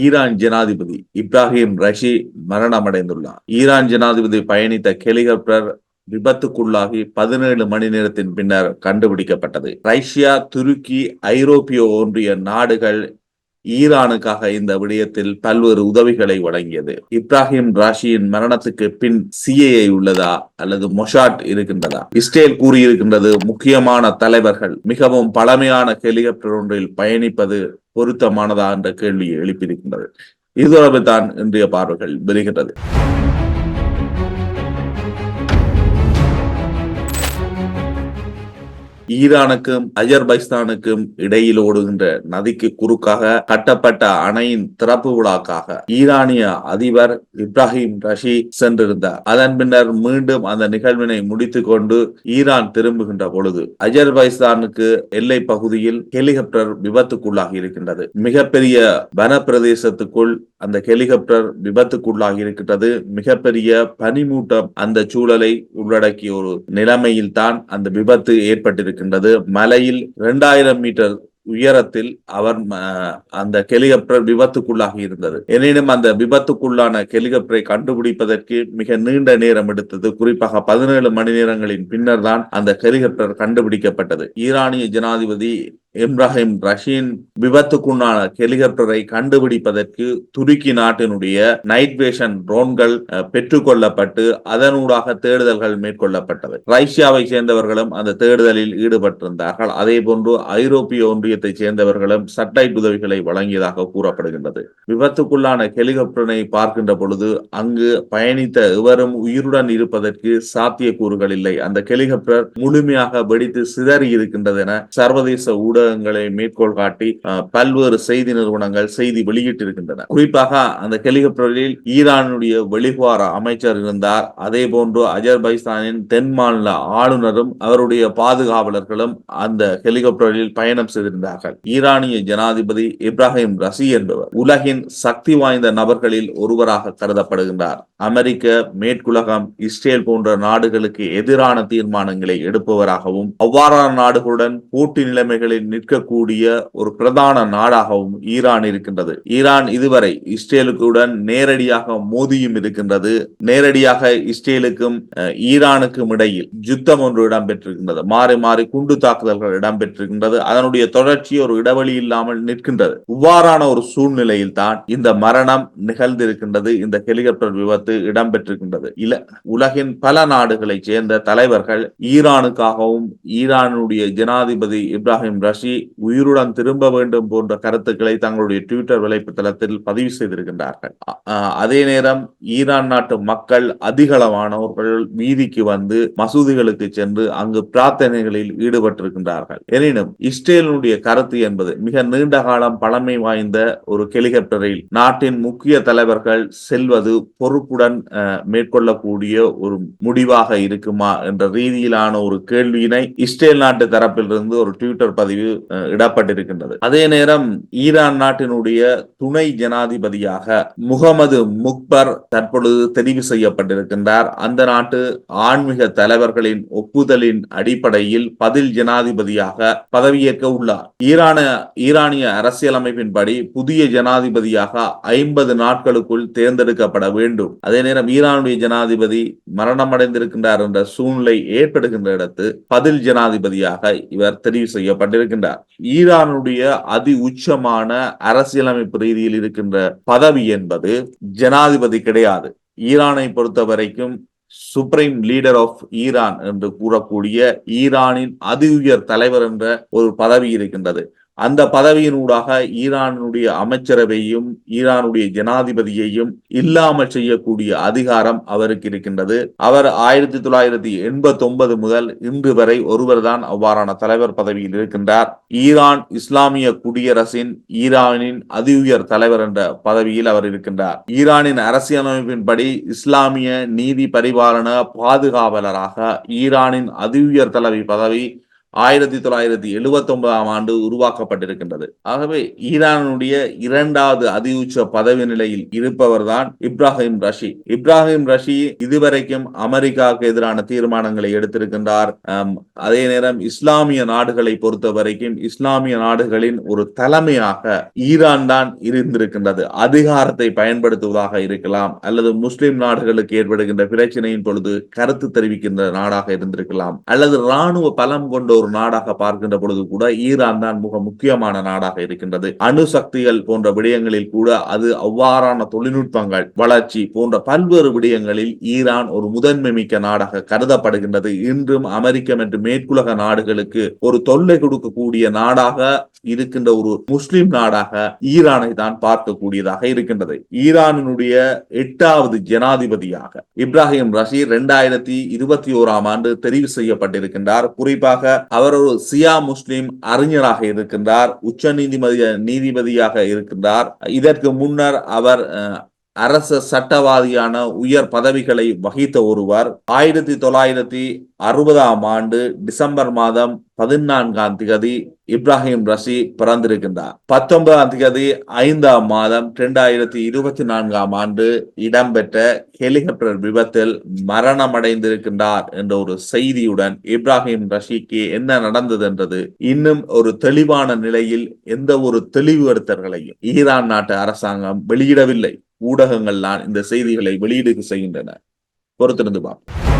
Iran ஜனாதிபதி Ibrahim Rashi மரணமடைந்துள்ளார். Iran ஜனாதிபதி பயணித்த ஹெலிகாப்டர் விபத்துக்குள்ளாகி பதினேழு மணி நேரத்தின் பின்னர் கண்டுபிடிக்கப்பட்டது. ரஷ்யா துருக்கி ஐரோப்பிய ஒன்றிய நாடுகள் ஈரானுக்காக இந்த விடயத்தில் பல்வேறு உதவிகளை வழங்கியது. இப்ராஹிம் ராஷியின் மரணத்துக்கு பின் சிஏஐ உள்ளதா அல்லது மொஷாட் இருக்கின்றதா? இஸ்ரேல் கூறியிருக்கின்றது முக்கியமான தலைவர்கள் மிகவும் பழமையான ஹெலிகாப்டர் ஒன்றில் பயணிப்பது பொருத்தமானதா என்ற கேள்வியை எழுப்பியிருக்கின்றது. இது தொடர்பில் தான் இன்றைய பார்வைகள் வருகின்றது. ஈரானுக்கும் அஜர்பைஸ்தானுக்கும் இடையில் ஓடுகின்ற நதிக்கு குறுக்காக கட்டப்பட்ட அணையின் திறப்பு விழாக்காக ஈரானிய அதிபர் இப்ராஹிம் ரஷி சென்றிருந்தார். அதன் பின்னர் மீண்டும் அந்த நிகழ்வினை முடித்துக் கொண்டு ஈரான் திரும்புகின்ற பொழுது அஜர்பைஸ்தானுக்கு எல்லை பகுதியில் ஹெலிகாப்டர் விபத்துக்குள்ளாகி இருக்கின்றது. மிகப்பெரிய வன பிரதேசத்துக்குள் அந்த ஹெலிகாப்டர் விபத்துக்குள்ளாகி இருக்கிறது மிகப்பெரிய பனிமூட்டம் அந்த சூழலை உள்ளடக்கிய ஒரு நிலைமையில் தான் அந்த விபத்து ஏற்பட்டிருக்கின்றது. மலையில் இரண்டாயிரம் மீட்டர் உயரத்தில் அவர் அந்த ஹெலிகாப்டர் விபத்துக்குள்ளாகி இருந்தது. எனினும் அந்த விபத்துக்குள்ளான ஹெலிகாப்டரை கண்டுபிடிப்பதற்கு மிக நீண்ட நேரம் எடுத்தது. குறிப்பாக பதினேழு மணி நேரங்களின் பின்னர் தான் அந்த ஹெலிகாப்டர் கண்டுபிடிக்கப்பட்டது. ஈரானிய ஜனாதிபதி இப்ராஹிம் ரஷீன் விபத்துக்குண்டான ஹெலிகாப்டரை கண்டுபிடிப்பதற்கு துருக்கி நாட்டினுடைய நைட் வேஷன் ட்ரோன்கள் பெற்றுக்கொள்ளப்பட்டு அதனூடாக தேடுதல்கள் மேற்கொள்ளப்பட்டது ரஷ்யாவை சேர்ந்தவர்களும் அந்த தேடுதலில் ஈடுபட்டிருந்தார்கள். அதே போன்று ஐரோப்பிய ஒன்றியத்தை சேர்ந்தவர்களும் சட்டைட் உதவிகளை வழங்கியதாக கூறப்படுகின்றது. விபத்துக்குள்ளான ஹெலிகாப்டரை பார்க்கின்ற பொழுது அங்கு பயணித்த எவரும் உயிருடன் இருப்பதற்கு சாத்தியக்கூறுகள் இல்லை. அந்த ஹெலிகாப்டர் முழுமையாக வெடித்து சிதறி இருக்கின்றது என சர்வதேச ஊடக புத்தகங்களை மேற்கோள் காட்டி பல்வேறு செய்தி நிறுவனங்கள் செய்தி வெளியிட்டிருக்கின்றன. குறிப்பாக அந்த ஹெலிகாப்டரில் ஈரானுடைய வெளிவார அமைச்சர் இருந்தார். அதே போன்று அஜர்பைஸ்தானின் தென் மாநில ஆளுநரும் அவருடைய பாதுகாவலர்களும் அந்த ஹெலிகாப்டரில் பயணம் செய்திருந்தார்கள். ஈரானிய ஜனாதிபதி இப்ராஹிம் ரசி என்பவர் உலகின் சக்தி வாய்ந்த நபர்களில் ஒருவராக கருதப்படுகின்றார். அமெரிக்க மேற்குலகம் இஸ்ரேல் போன்ற நாடுகளுக்கு எதிரான தீர்மானங்களை எடுப்பவராகவும் அவ்வாறான நாடுகளுடன் போட்டி நிலைமைகளில் நிற்கக்கூடிய ஒரு பிரதான நாடாகவும் ஈரான் இருக்கின்றது. ஈரான் இதுவரை இஸ்ரேலுக்குடன் நேரடியாக மோதியும் இருக்கின்றது. நேரடியாக இஸ்ரேலுக்கும் ஈரானுக்கும் இடையில் யுத்தம் ஒன்று இடம்பெற்றிருக்கின்றது. மாறி மாறி குண்டு தாக்குதல்கள் இடம்பெற்றிருக்கின்றது. அதனுடைய தொடர்ச்சி ஒரு இடைவெளி இல்லாமல் நிற்கின்றது. இவ்வாறான ஒரு சூழ்நிலையில் தான் இந்த மரணம் நிகழ்ந்திருக்கின்றது. இந்த ஹெலிகாப்டர் விபத்து இடம்பெற்றிருக்கின்றது. இல உலகின் பல நாடுகளை சேர்ந்த தலைவர்கள் ஈரானுக்காகவும் ஈரானுடைய ஜனாதிபதி இப்ராஹிம் ரஷ் உயிருடன் திரும்ப வேண்டும் போன்ற கருத்துக்களை தங்களுடைய ட்விட்டர் வலைத்தளத்தில் பதிவு செய்திருக்கின்றார்கள். அதே நேரம் ஈரான் நாட்டு மக்கள் அதிகளவானவர்கள் வீதிக்கு வந்து மசூதிகளுக்கு சென்று அங்கு பிரார்த்தனைகளில் ஈடுபட்டிருக்கின்றார்கள். எனினும் இஸ்ரேலினுடைய கருத்து என்பது மிக நீண்ட காலம் பழமை வாய்ந்த ஒரு ஹெலிகாப்டரில் நாட்டின் முக்கிய தலைவர்கள் செல்வது பொறுப்புடன் மேற்கொள்ளக்கூடிய ஒரு முடிவாக இருக்குமா என்ற ரீதியிலான ஒரு கேள்வியினை இஸ்ரேல் நாட்டு தரப்பிலிருந்து ஒரு ட்விட்டர் பதிவு இடப்பட்டிருக்கின்றது. அதே நேரம் ஈரான் நாட்டினுடைய துணை ஜனாதிபதியாக முகமது முக்பர் தற்பொழுது தெரிவு செய்யப்பட்டிருக்கின்றார். அந்த நாட்டு ஆன்மீக தலைவர்களின் ஒப்புதலின் அடிப்படையில் பதில் ஜனாதிபதியாக பதவியேற்க உள்ளார். ஈரான ஈரானிய அரசியலமைப்பின்படி புதிய ஜனாதிபதியாக ஐம்பது நாட்களுக்குள் தேர்ந்தெடுக்கப்பட வேண்டும். அதே நேரம் ஈரானுடைய ஜனாதிபதி மரணமடைந்திருக்கின்றார் என்ற சூழ்நிலை ஏற்படுகின்ற இடத்து பதில் ஜனாதிபதியாக இவர் தெரிவு இருக்கின்றார். ஈரானுடைய அதி உச்சமான அரசியலமைப்பு ரீதியில் இருக்கின்ற பதவி என்பது ஜனாதிபதி கிடையாது. ஈரானை பொறுத்த வரைக்கும் சுப்ரீம் லீடர் ஆஃப் ஈரான் என்று கூறக்கூடிய ஈரானின் அதி உயர் தலைவர் என்ற ஒரு பதவி இருக்கின்றது. அந்த பதவியினூடாக ஈரானுடைய அமைச்சரவையும் ஈரானுடைய ஜனாதிபதியையும் இல்லாமல் செய்யக்கூடிய அதிகாரம் அவருக்கு இருக்கின்றது. அவர் ஆயிரத்தி தொள்ளாயிரத்தி எண்பத்தி ஒன்பது முதல் இன்று வரை ஒருவர்தான் அவ்வாறான தலைவர் பதவியில் இருக்கின்றார். ஈரான் இஸ்லாமிய குடியரசின் ஈரானின் அதி உயர் தலைவர் என்ற பதவியில் அவர் இருக்கின்றார். ஈரானின் அரசியலமைப்பின்படி இஸ்லாமிய நீதி பரிபாலன பாதுகாவலராக ஈரானின் அதி உயர் தலைவி பதவி ஆயிரத்தி தொள்ளாயிரத்தி எழுபத்தி ஒன்பதாம் ஆண்டு உருவாக்கப்பட்டிருக்கின்றது. ஆகவே ஈரானுடைய இரண்டாவது அதிஉச்ச பதவி நிலையில் இருப்பவர்தான் இப்ராஹிம் ரஷி. இப்ராஹிம் ரஷி இதுவரைக்கும் அமெரிக்காவுக்கு எதிரான தீர்மானங்களை எடுத்திருக்கின்றார். அதே நேரம் இஸ்லாமிய நாடுகளை பொறுத்த வரைக்கும் இஸ்லாமிய நாடுகளின் ஒரு தலைமையாக ஈரான் தான் இருந்திருக்கின்றது. அதிகாரத்தை பயன்படுத்துவதாக இருக்கலாம் அல்லது முஸ்லிம் நாடுகளுக்கு ஏற்படுகின்ற பிரச்சனையின் பொழுது கருத்து தெரிவிக்கின்ற நாடாக இருந்திருக்கலாம் அல்லது ராணுவ பலம் கொண்ட ஒரு நாடாக பார்க்கின்ற பொழுது கூட ஈரான் தான் மிக முக்கியமான நாடாக இருக்கின்றது. அணுசக்திகள் போன்ற விடயங்களில் கூட அது அவ்வாறான தொழில்நுட்பங்கள் வளர்ச்சி போன்ற பல்வேறு விடயங்களில் ஈரான் ஒரு முதன்மை மிக்க நாடாக கருதப்படுகின்றது. இன்றும் அமெரிக்க மற்றும் மேற்குலக நாடுகளுக்கு ஒரு தொல்லை கொடுக்கக்கூடிய நாடாக இருக்கின்ற ஒரு முஸ்லிம் நாடாக ஈரானை தான் பார்க்கக்கூடியதாக இருக்கின்றது. ஈரானினுடைய எட்டாவது ஜனாதிபதியாக இப்ராஹிம் ரஷி இரண்டாயிரத்தி இருபத்தி ஓராம் ஆண்டு தெரிவு செய்யப்பட்டிருக்கின்றார். குறிப்பாக அவர் ஒரு சியா முஸ்லிம் அறிஞராக இருக்கின்றார் உச்ச நீதிமதி நீதிபதியாக இருக்கின்றார். இதற்கு முன்னர் அவர் அஹ், அரச சட்டவாதியான உயர் பதவிகளை வகித்த ஒருவர் ஆயிரத்தி தொள்ளாயிரத்தி அறுபதாம் ஆண்டு டிசம்பர் மாதம் பதினான்காம் திகதி இப்ராஹிம் ரஷி பிறந்திருக்கின்றார். பத்தொன்பதாம் திகதி ஐந்தாம் மாதம் இரண்டாயிரத்தி இருபத்தி நான்காம் ஆண்டு இடம்பெற்ற ஹெலிகாப்டர் விபத்தில் மரணமடைந்திருக்கின்றார் என்ற ஒரு செய்தியுடன் இப்ராஹிம் ரஷிக்கு என்ன நடந்தது என்றது இன்னும் ஒரு தெளிவான நிலையில் எந்த ஒரு தெளிவுபடுத்தல்களையும் ஈரான் நாட்டு அரசாங்கம் வெளியிடவில்லை. ஊடகங்கள் தான் இந்த செய்திகளை வெளியீடு செய்கின்றன. பொறுத்திருந்து பார்ப்போம்.